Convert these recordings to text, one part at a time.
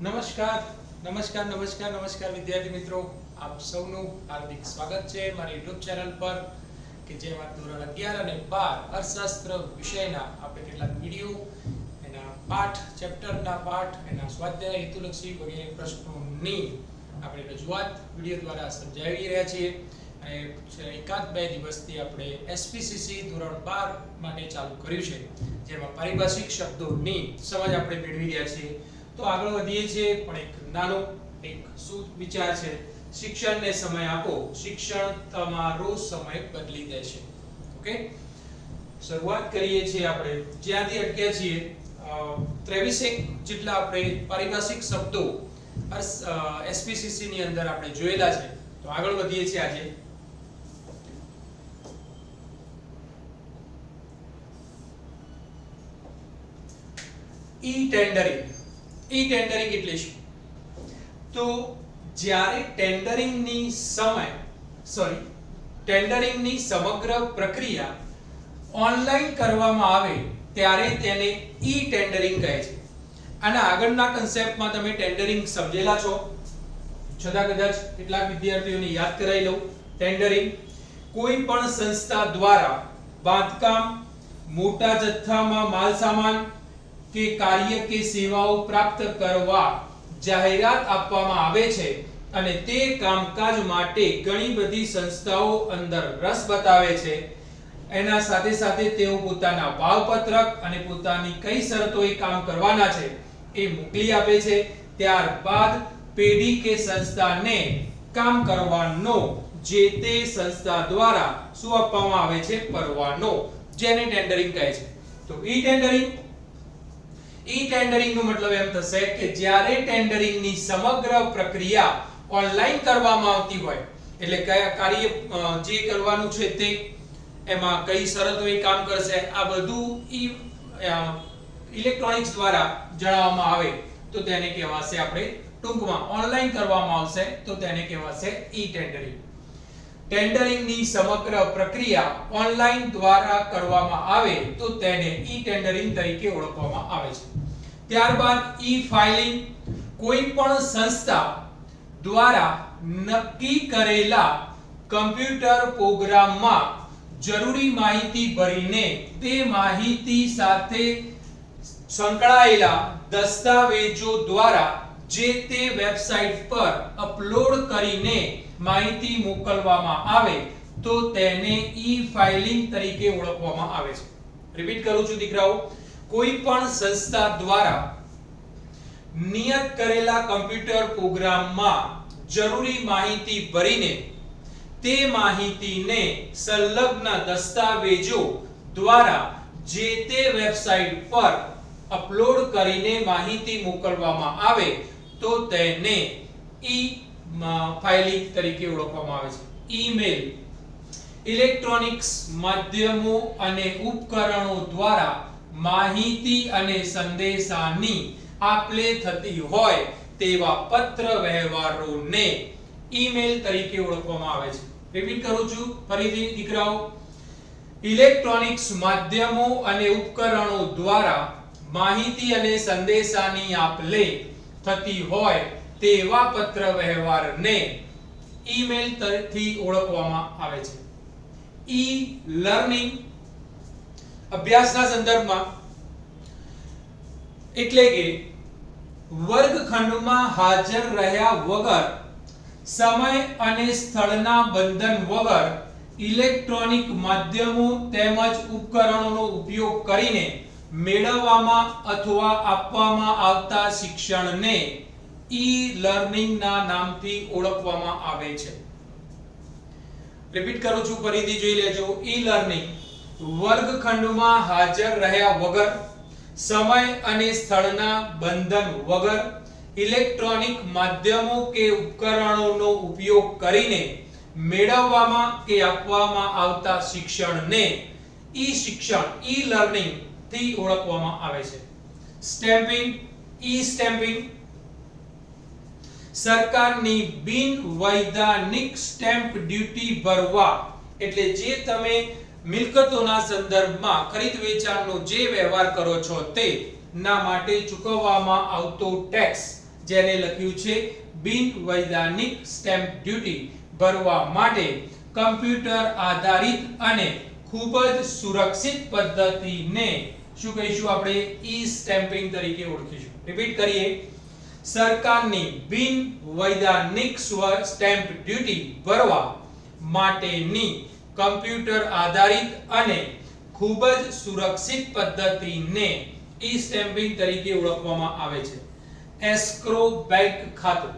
નમસ્કાર નમસ્કાર નમસ્કાર નમસ્કાર વિદ્યાર્થી મિત્રો. આપ સૌનું હાર્દિક સ્વાગત છે મારી YouTube ચેનલ પર, કે જેમાં ધોરણ અગિયાર અને બાર અર્થશાસ્ત્ર વિષયના આપણે કેટલાક વીડિયો એના પાઠ ચેપ્ટરના પાઠ, એના સ્વાધ્યાય હેતુલક્ષી વગેરે પ્રશ્નોની આપણે રજૂઆત વીડિયો દ્વારા સમજાવી રહ્યા છીએ. અને એકાદ બે દિવસથી આપણે એસપીસીસી ધોરણ બાર માટે ચાલુ કર્યું છે. જેમાં પારિભાષિક શબ્દોની સમજ આપણે મેળવી રહ્યા છીએ. તો આગળ વધીએ છીએ, પણ એક નાનો, એક વિચાર છે. શિક્ષણને સમય આપો. શિક્ષણ તમારો સમય બદલી દેશે ઓકે? શરૂઆત કરીએ છીએ આપણે. જ્યાંથી અટક્યા છીએ ત્રેવીસેક જેટલા આપણે પારિભાષિક શબ્દો એસપીસીસી ની અંદર આપણે જોયેલા છે. તો આગળ વધીએ છીએ આજે. ઈ ટેન્ડરિંગ ઈ ટેન્ડરિંગ એટલે શું? તો જ્યારે ટેન્ડરિંગની સમય સોરી ટેન્ડરિંગની સમગ્ર પ્રક્રિયા ઓનલાઈન કરવામાં આવે, ત્યારે તેને ઈ ટેન્ડરિંગ કહે છે. આના આગળના કન્સેપ્ટમાં તમે ટેન્ડરિંગ સમજેલા છો. છતાં કદાચ કેટલાક વિદ્યાર્થીઓને યાદ કરાવી લઉં. ટેન્ડરિંગ કોઈ પણ સંસ્થા દ્વારા બાંધકામ, મોટા જથ્થામાં માલ સામાન કે કાર્ય કે સેવાઓ પ્રાપ્ત કરવા જાહેરાત આપવામાં આવે છે અને તે કામકાજ માટે ઘણી બધી સંસ્થાઓ અંદર રસ બતાવે છે. એના સાથે સાથે તેઓ પોતાના ભાવપત્રક અને પોતાની કઈ શરતોએ કામ કરવાના છે એ મોકલી આપે છે. ત્યારબાદ પેઢી કે સંસ્થાને કામ કરવાનો જે તે સંસ્થા દ્વારા શું આપવામાં આવે છે? પરવાનો. જેને ટેન્ડરિંગ કહે છે. તો ઈ ટેન્ડરિંગ ઈ ટેન્ડરિંગ નો મતલબ એમ થશે કે જ્યારે ટેન્ડરિંગની સમગ્ર પ્રક્રિયા ઓનલાઈન કરવામાં આવતી હોય, એટલે કયા કાર્ય જે કરવાનું છે તે, એમાં કઈ શરતો એ કામ કરશે, આ બધું ઈ ઇલેક્ટ્રોનિક્સ દ્વારા જણાવવામાં આવે, તો તેને કહેવાશે આપણે ટૂંકમાં. ઓનલાઈન કરવામાં આવશે, તો તેને કહેવાશે ઈ ટેન્ડરિંગ ટેન્ડરિંગની સમગ્ર પ્રક્રિયા ઓનલાઈન દ્વારા કરવામાં આવે તો તેને ઈ ટેન્ડરિંગ તરીકે ઓળખવામાં આવે છે. ત્યારબાદ ઈ ફાઇલિંગ કોઈ પણ સંસ્થા દ્વારા નક્કી કરેલા કમ્પ્યુટર પ્રોગ્રામમાં જરૂરી માહિતી ભરીને તે માહિતી સાથે સંકળાયેલા દસ્તાવેજો દ્વારા જે તે વેબસાઇટ પર અપલોડ કરીને માહિતી મોકલવામાં આવે તો તેને ઈ ફાઇલિંગ તરીકે ઓળખવામાં આવે છે. રિપીટ કરું છું દીકરાઓ, કોઈ પણ સંસ્થા દ્વારા નિયત કરેલા કમ્પ્યુટર પ્રોગ્રામમાં જરૂરી માહિતી ભરીને તે માહિતીને સંલગ્ન દસ્તાવેજો દ્વારા જે તે વેબસાઇટ પર અપલોડ કરીને માહિતી મોકલવામાં આવે તો તેને ઈ ફાઇલિંગ તરીકે ઓળખવામાં આવે છે. ઈમેલ ઇલેક્ટ્રોનિક્સ માધ્યમો અને ઉપકરણો દ્વારા માહિતી અને સંદેશાની આપલે થતી હોય તેવા પત્ર વ્યવહારોને ઈમેલ તરીકે ઓળખવામાં આવે છે. રિપીટ કરું છું ફરીથી દીકરાઓ. ઇલેક્ટ્રોનિક્સ માધ્યમો અને ઉપકરણો દ્વારા માહિતી અને સંદેશાની આપલે થતી હોય તેવા પત્ર વ્યવહારને ઈમેલ તરીકે ઓળખવામાં આવે છે. ઈ લર્નિંગ અભ્યાસના સંદર્ભમાં એટલે કે વર્ગખંડમાં હાજર રહ્યા વગર, સમય અને સ્થળના બંધન વગર ઇલેક્ટ્રોનિક માધ્યમો તેમજ ઉપકરણોનો ઉપયોગ કરીને મેળવવામાં અથવા આપવામાં આવતા શિક્ષણને ઈ લર્નિંગ ના નામથી ઓળખવામાં આવે છે. રિપીટ કરું છું, ફરીથી જોઈ લેજો. ઈ લર્નિંગ વર્ગખંડમાં હાજર રહ્યા વગર, સમય અને સ્થળના બંધન વગર, ઇલેક્ટ્રોનિક માધ્યમો કે ઉપકરણોનો ઉપયોગ કરીને મેળવવામાં કે આપવામાં આવતા શિક્ષણને ઈ શિક્ષણ ઈ લર્નિંગથી ઓળખવામાં આવે છે. સ્ટેમ્પિંગ ઈ સ્ટેમ્પિંગ સરકારની બિન વૈધાનિક સ્ટેમ્પ ડ્યુટી ભરવા. એટલે જે તમે મિલકતોના સંદર્ભમાં ખરીદ વેચાણનો જે વ્યવહાર કરો છો તે ના માટે ચૂકવવામાં આવતો ટેક્સ જેને લખ્યું છે બિન વૈધાનિક સ્ટેમ્પ ડ્યુટી ભરવા માટે કમ્પ્યુટર આધારિત અને ખૂબ જ સુરક્ષિત પદ્ધતિને શું કહીશું આપણે? ઈ સ્ટેમ્પિંગ તરીકે ઓળખીશું. રિપીટ કરીએ. સરકારની બિન વૈધાનિક સ્ટેમ્પ ડ્યુટી ભરવા માટેની કમ્પ્યુટર આધારિત અને ખૂબ જ સુરક્ષિત પદ્ધતિને ઈ સ્ટેમ્પિંગ તરીકે ઓળખવામાં આવે છે. એસ્ક્રો બેંક ખાતું.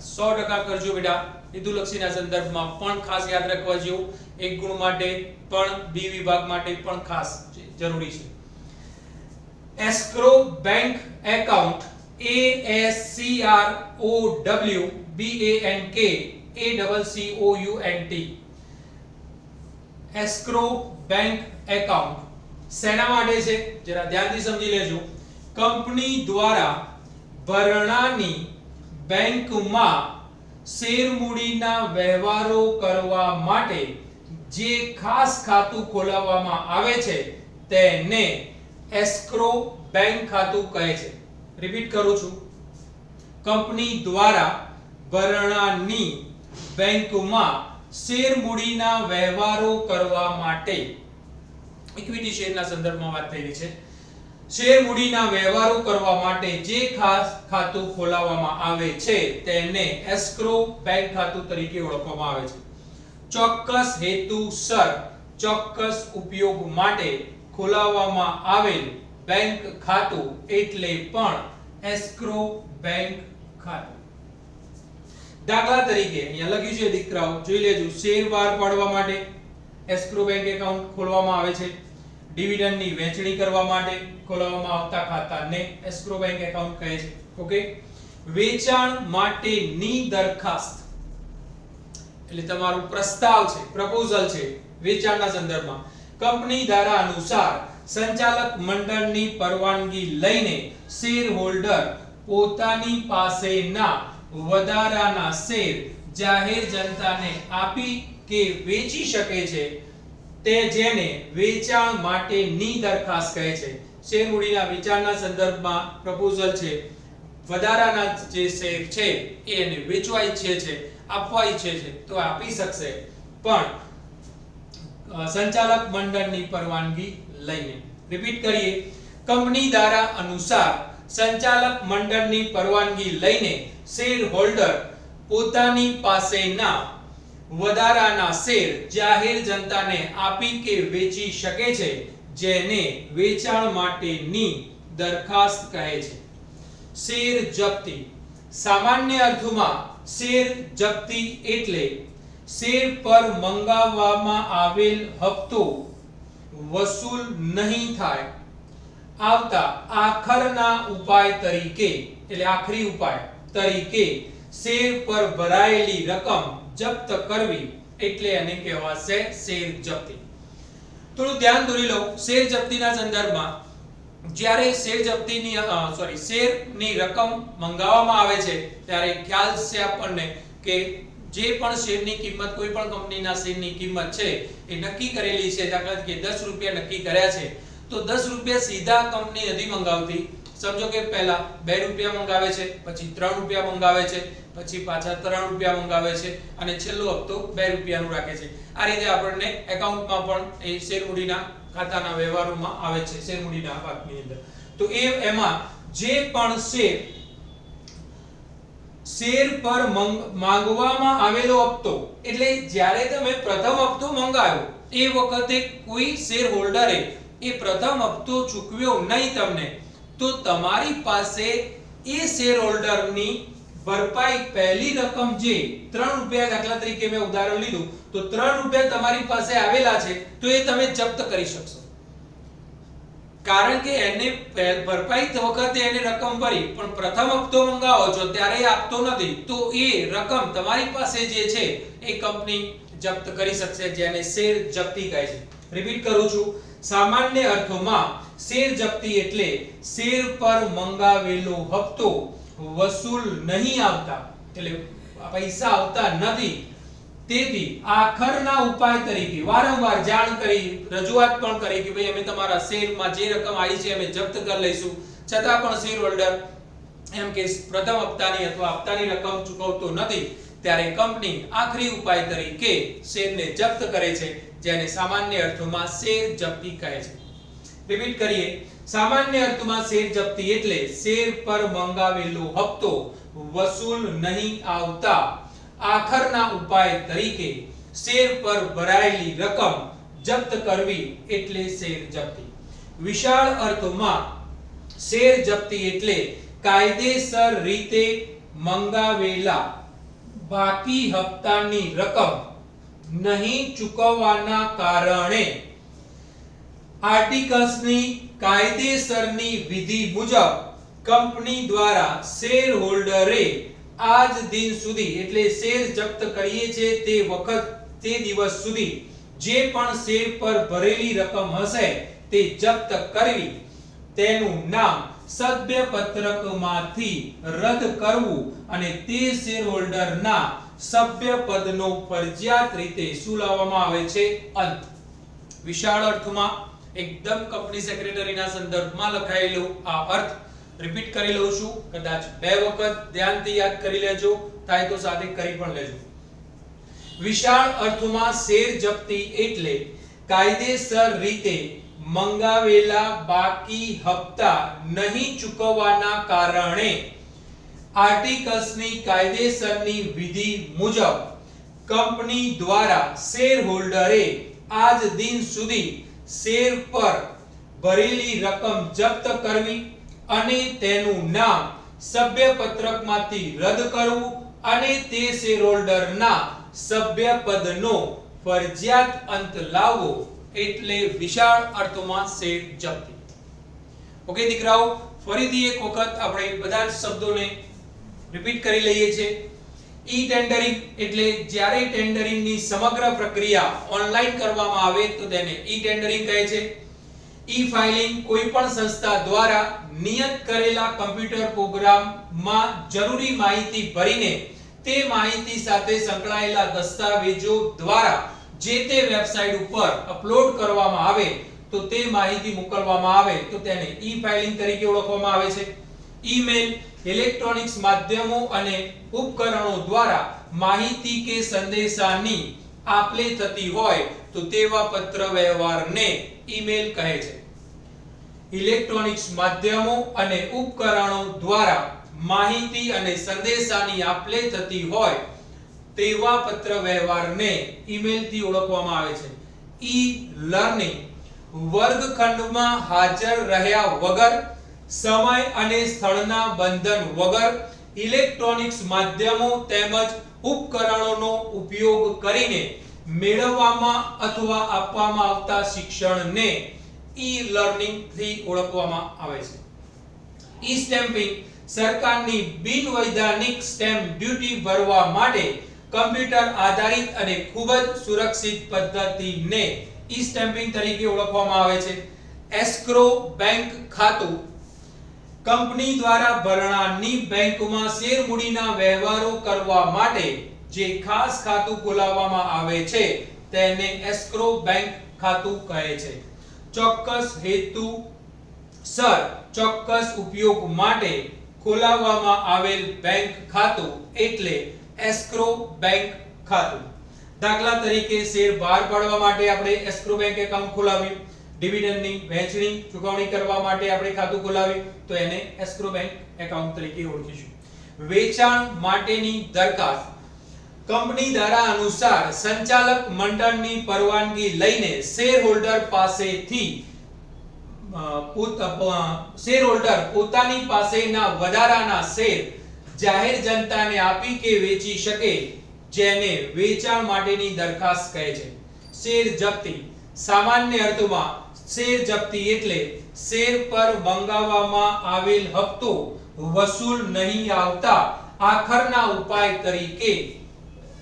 સો ટકા કરજો બેટા. હેતુલક્ષીના સંદર્ભમાં પણ ખાસ યાદ રાખવા જેવું. એક ગુણ માટે પણ, બી વિભાગ માટે પણ ખાસ જરૂરી છે. Escrow bank account E S C R O W B A N K A double C O U N T escrow bank account શેના માટે છે? જરા ધ્યાનથી સમજી લેજો. કંપની દ્વારા ભરણાની બેંકમાં શેરમૂડીના વ્યવહારો કરવા માટે જે ખાસ ખાતું ખોલાવવામાં આવે છે, તેને એસ્ક્રો બેંક ખાતું કહે છે. રિપીટ કરું છું. કંપની દ્વારા ભરણાની બેંકમાં શેર મૂડીના વ્યવહારો કરવા માટે ઇક્વિટી શેરના સંદર્ભમાં વાત થઈ રહી છે. શેર મૂડીના વ્યવહારો કરવા માટે જે ખાસ ખાતું ખોલાવવામાં આવે છે તેને એસ્ક્રો બેંક ખાતું તરીકે ઓળખવામાં આવે છે. ચોક્કસ હેતુસર ચોક્કસ ઉપયોગ માટે ખોલાવવામાં આવેલ બેંક ખાતું એટલે પણ એસ્ક્રો બેંક ખાતું. દાખલા તરીકે, અહીંયા લખ્યું છે, દીકરાઓ, જોઈ લેજો, શેર બહાર પાડવા માટે એસ્ક્રો બેંક એકાઉન્ટ ખોલવામાં આવે છે. ડિવિડન્ડની વહેંચણી કરવા માટે ખોલાવવામાં આવતા ખાતાને એસ્ક્રો બેંક એકાઉન્ટ કહે છે. ઓકે વેચાણ માટેની દરખાસ્ત. એટલે તમારું પ્રસ્તાવ છે, પ્રપોઝલ છે, વેચાણના સંદર્ભમાં. કંપની ધારા અનુસાર સંચાલક મંડળની પરવાનગી લઈને શેર હોલ્ડર પોતાની પાસેના વધારાના શેર જાહેર જનતાને આપી કે વેચી શકે છે, તે જેને વેચાણ માટેની દરખાસ્ત કહે છે. શેર મૂડીના વેચાણના સંદર્ભમાં પ્રપોઝલ છે, વધારાના જે શેર છે એને વેચવા ઈચ્છે છે આપવા ઈચ્છે છે, તો આપી શકશે. પણ સંચાલક મંડળની પરવાનગી લઈને. રિપીટ કરીએ. કંપની ધારા અનુસાર સંચાલક મંડળની પરવાનગી લઈને શેર હોલ્ડર પોતાની પાસેના વધારાના શેર જાહેર જનતાને આપી કે વેચી શકે છે, જેને વેચાણ માટેની દરખાસ્ત કહે છે. શેર જપ્તી. સામાન્ય અર્થમાં શેર જપ્તી એટલે શેર પર મંગાવવામાં આવેલ હપ્તો વસૂલ નહીં થાય. આવતા આખરના ઉપાય તરીકે, એટલે આખરી ઉપાય તરીકે, શેર પર ભરાયેલી રકમ જપ્ત કરવી, એટલે એને કહેવાશે શેર જપ્તી. થોડું ધ્યાન દોરી લો, શેર જપ્તીના સંદર્ભમાં જ્યારે શેર જપ્તીની સોરી શેરની રકમ મંગાવવામાં આવે છે, ત્યારે ખ્યાલ છે આપણને કે જે પણ શેરની કિંમત, કોઈ પણ કંપનીના શેરની કિંમત છે, એ નક્કી કરેલી છે. દાખલા તરીકે 10 રૂપિયા નક્કી કર્યા છે. તો 10 રૂપિયા સીધા કંપની નથી મંગાવતી. સમજો કે પહેલા 2 રૂપિયા મંગાવે છે, પછી 3 રૂપિયા મંગાવે છે, પછી પાછા 3 રૂપિયા મંગાવે છે અને છેલ્લો હપ્તો 2 રૂપિયાનું રાખે છે. આ રીતે આપણને એકાઉન્ટમાં પણ એ શેર મૂડીના ખાતાના વ્યવહારોમાં આવે છે શેર મૂડીના ભાગની અંદર. તો એ એમાં જે પણ શેર શેર પર માંગવામાં આવેલો હપ્તો. એટલે જ્યારે તમે પ્રથમ હપ્તો મંગાવ્યો, એ વખતે કોઈ શેર હોલ્ડરે એ પ્રથમ હપ્તો ચૂકવ્યો નહીં તમને, તો તમારી પાસે એ શેર હોલ્ડરની ભરપાઈ પહેલી રકમ જે 3 રૂપિયા દાખલા તરીકે મેં ઉદાહરણ લીધું, તો 3 રૂપિયા તમારી પાસે આવેલા છે, તો એ તમે જપ્ત કરી શકશો. કારણ કે એને ભરપાઈ વખતે એને રકમ ભરી, પણ પ્રથમ હપ્તો મંગાવો છો ત્યારે આપતો નથી, તો એ રકમ તમારી પાસે જે છે, એ કંપની જપ્ત કરી શકશે, જેને શેર જપ્તી કહે છે. રિપીટ કરું છું. સામાન્ય અર્થોમાં, શેર જપ્તી એટલે શેર પર મંગાવેલો હપ્તો વસૂલ નહીં આવતા, એટલે પૈસા આવતા નથી તેથી આખરના ઉપાય તરીકે વારંવાર જાણ કરી, રજૂઆત પણ કરી કે ભાઈ અમે તમારા શેરમાં જે રકમ આવી છે અમે જપ્ત કરી લઈશું. છતાં પણ શેર હોલ્ડર એમ કે પ્રથમ હપ્તાની અથવા હપ્તાની રકમ ચૂકવતો નથી. ત્યારે કંપની આખરી ઉપાય તરીકે શેરને જપ્ત કરે છે, જેને સામાન્ય અર્થમાં શેર જપ્તી કહે છે. રિપીટ કરીએ. સામાન્ય અર્થમાં શેર જપ્તી એટલે શેર પર મંગાવેલો હપ્તો વસૂલ નહીં આવતા આખરના ઉપાય તરીકે શેર પર ભરાયેલી રકમ જપ્ત કરવી એટલે શેર જપ્તી. વિશાળ અર્થમાં શેર જપ્તી એટલે કાયદેસર રીતે મંગાવેલા બાકી હપ્તાની રકમ નહીં ચૂકવવાના કારણે આર્ટિકલ્સની કાયદેસરની વિધિ મુજબ કંપની દ્વારા શેર હોલ્ડરે આજ દિન સુધી, એટલે શેર જપ્ત કરીએ છે તે વખત, તે દિવસ સુધી. જે પણ શેર પર ભરેલી રકમ હશે, તે જપ્ત કરવી. તેનું નામ સભ્ય પત્રકમાંથી રદ કરવું અને તે શેર હોલ્ડરના સભ્ય પદનો ફરજિયાત રીતે શું લાવવામાં આવે છે. અંત. વિશાળ અર્થમાં, એકદમ કંપની સેક્રેટરીના સંદર્ભમાં લખાયેલું આ અર્થ રિપીટ કરી લઉં છું. કદાચ બે વખત ધ્યાનથી યાદ કરી લેજો, થાય તો સાથે કરી પણ લેજો. વિશાળ અર્થમાં શેર જપ્તી એટલે કાયદેસર રીતે મંગાવેલા બાકી હપ્તા નહીં ચૂકવવાના કારણે આર્ટિકલ્સની કાયદેસરની વિધિ મુજબ કંપની દ્વારા શેર હોલ્ડરે આજ દિન સુધી શેર પર ભરેલી રકમ જપ્ત કરવી અને તેનું નામ સભ્ય પત્રકમાંથી રદ કરવું અને તે શેરહોલ્ડરના સભ્ય પદનો ફરજિયાત અંત લાવવો એટલે વિશાળ અર્થમાં શેર જપ્તી. ઓકે દીકરાઓ, ફરીથી એક વખત આપણે બધા જ શબ્દોને રિપીટ કરી લઈએ છીએ. ઈ ટેન્ડરિંગ એટલે જ્યારે ટેન્ડરિંગની સમગ્ર પ્રક્રિયા ઓનલાઈન કરવામાં આવે તો તેને ઈ ટેન્ડરિંગ કહે છે. ઈ ફાઇલિંગ કોઈ પણ સંસ્થા દ્વારા નિયત કરેલા કમ્પ્યુટર પ્રોગ્રામમાં જરૂરી માહિતી ભરીને તે માહિતી સાથે સંકળાયેલા દસ્તાવેજો દ્વારા જે તે વેબસાઇટ ઉપર અપલોડ કરવામાં આવે તો તે માહિતી મોકલવામાં આવે તો તેને ઈ ફાઇલિંગ તરીકે ઓળખવામાં આવે છે. ઈમેલ ઇલેક્ટ્રોનિક્સ માધ્યમો અને ઉપકરણો દ્વારા માહિતી કે સંદેશાની આપલે થતી હોય તો તેવા પત્ર વ્યવહારને ઈમેલ કહે છે. ઇલેક્ટ્રોનિક્સ માધ્યમો અને ઉપકરણો દ્વારા માહિતી અને સંદેશાની આપલે થતી હોય તેવા પત્ર વ્યવહારને ઈમેલથી ઓળખવામાં આવે છે. ઈ લર્નિંગ વર્ગખંડમાં હાજર રહ્યા વગર, સમય અને સ્થળના બંધન વગર ઇલેક્ટ્રોનિક્સ માધ્યમો તેમજ ઉપકરણોનો ઉપયોગ કરીને મેળવવામાં અથવા આપવામાં આવતા શિક્ષણને ઈ લર્નિંગથી ઓળખવામાં આવે છે. ઈ સ્ટેમ્પિંગ સરકારની બિનવૈધાનિક સ્ટેમ્પ ડ્યુટી ભરવા માટે કમ્પ્યુટર આધારિત અને ખૂબ જ સુરક્ષિત પદ્ધતિને ઈ સ્ટેમ્પિંગ તરીકે ઓળખવામાં આવે છે. એસ્ક્રો બેંક ખાતું કંપની દ્વારા ભરણાની બેંકમાં શેર મૂડીના વ્યવહારો કરવા માટે જે ખાસ ખાતું ખોલાવવામાં આવે છે, તેને એસ્ક્રો બેંક ખાતું કહે છે. ચોક્કસ હેતુ, સર, ચોક્કસ ઉપયોગ માટે ખોલાવવામાં આવેલ બેંક ખાતું એટલે એસ્ક્રો બેંક ખાતું. દાખલા તરીકે શેર બહાર પાડવા માટે આપણે એસ્ક્રો બેંક એકાઉન્ટ ખોલાવ્યું. ડિવિડન્ડની વહેંચણી, ચૂકવણી કરવા માટે આપણે ખાતું ખોલાવ્યું. તો એને એસ્ક્રો બેંક એકાઉન્ટ તરીકે ઓળખીશું. વેચાણ માટેની દરખાસ્ત. કંપની ધારા અનુસાર સંચાલક મંડળની પરવાનગી લઈને શેર હોલ્ડર પાસેથી અ, શેર હોલ્ડર પોતાની પાસેના વધારાના શેર જાહેર જનતાને આપી કે વેચી શકે જેને વેચાણ માટેની દરખાસ્ત કહે છે. શેર જપ્તી. સામાન્ય અર્થમાં શેર જપ્તી એટલે શેર પર મંગાવવામાં આવેલ હપ્તો વસૂલ નહીં આવતા આખરના ઉપાય તરીકે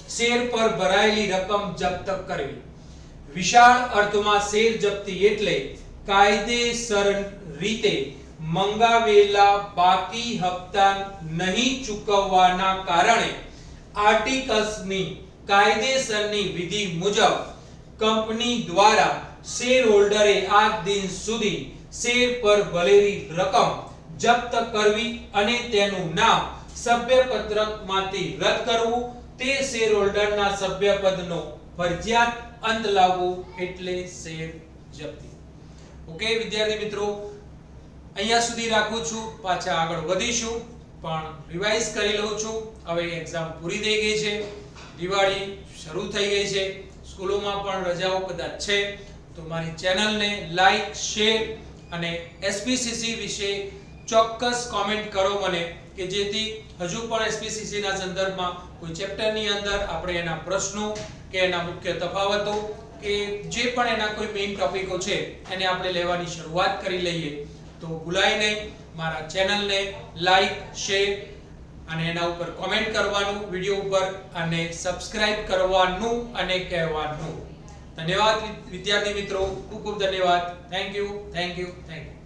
શેર પર ભરાયેલી રકમ જપ્ત કરવી. વિશાળ અર્થમાં શેર જપ્તી એટલે કાયદેસર રીતે મંગાવેલા બાકી હપ્તા નહીં ચૂકવવાના કારણે આર્ટિકલ્સની કાયદેસરની વિધિ મુજબ કંપની દ્વારા શેર હોલ્ડરે આજ દિન સુધી શેર પર ભરેલી રકમ જપ્ત કરવી અને તેનું નામ સભ્યપત્રકમાંથી રદ કરવું તે શેર હોલ્ડરના સભ્યપદનો ફરજિયાત અંત લાવવો એટલે શેર જપ્તી. ઓકે વિદ્યાર્થી મિત્રો, અહીંયા સુધી રાખું છું. પાછા આગળ વધીશું, પણ રિવાઇઝ કરી લઉં છું. હવે એક્ઝામ પૂરી થઈ ગઈ છે. દિવાળી શરૂ થઈ ગઈ છે. સ્કૂલોમાં પણ રજાઓ કદાચ છે. તો મારી ચેનલને લાઈક શેર અને એસપીસીસી વિશે ચોક્કસ કોમેન્ટ કરો મને કે જેથી હજુ પણ એસપીસીસી ના સંદર્ભમાં કોઈ ચેપ્ટરની અંદર આપણે એના પ્રશ્નો કે એના મુખ્ય તફાવતો કે જે પણ એના કોઈ મેઇન ટોપિકો છે, એને આપણે લેવાની શરૂઆત કરી લઈએ. તો ભૂલાય નહીં, મારા ચેનલને લાઈક શેર અને એના ઉપર કોમેન્ટ કરવાનું વીડિયો ઉપર અને સબસ્ક્રાઇબ કરવાનું અને કહેવાનું. ધન્યવાદ વિદ્યાર્થી મિત્રો, ખૂબ ખૂબ ધન્યવાદ. Thank you thank you thank you